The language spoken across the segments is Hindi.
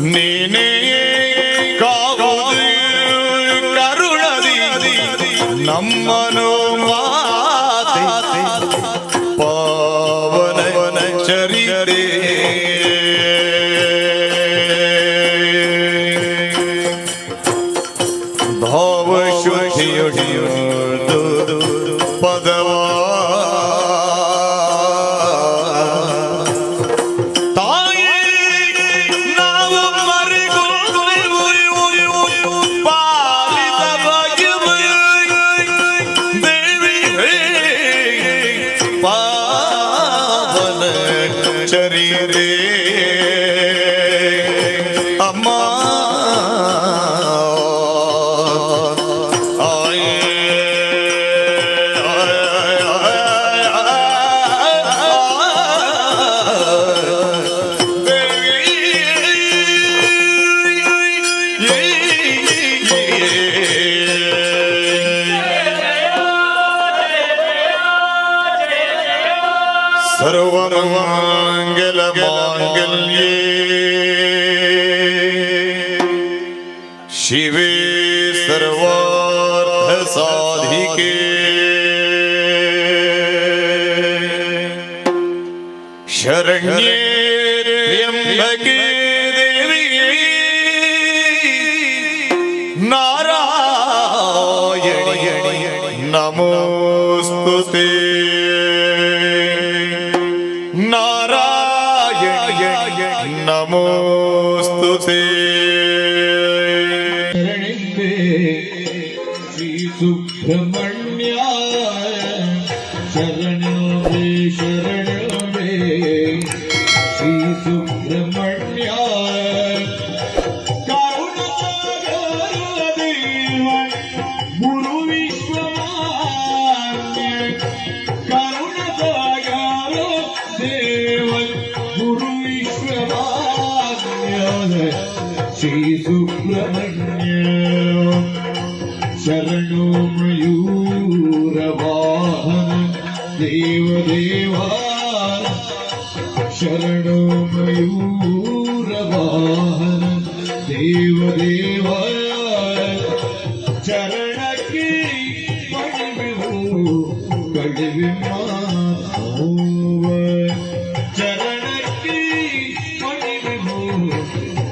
ನೀನೇ ಕಾವೋದಿ ಕರುಣದಿ ನಮ್ಮನು ಮಾತೆ ಪಾವನ ಚರಿತೆ. ಭಾವ ಶುಚಿಯೊಡಿಯೊಡಿ ಪದವಾ शरीर सर्वमङ्गल माङ्गल्ये शिवे सर्वार्थ साधिके शरण्ये त्र्यम्बके देवी नारायणी नमोऽस्तु നാരായണ നമോസ്തുതേ ശ്രീ സുബ്രഹ്മണ്യ ശരണോ ശരണോ ശ്രീ സുബ്രഹ്മണ്യ श्रीसुब्रह्मण्य शरणो मयूरवाहन देवदेवा शरणो मयूरवाहन देवदेवा चरणके पणिविहु कणिविमा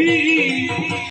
Sim.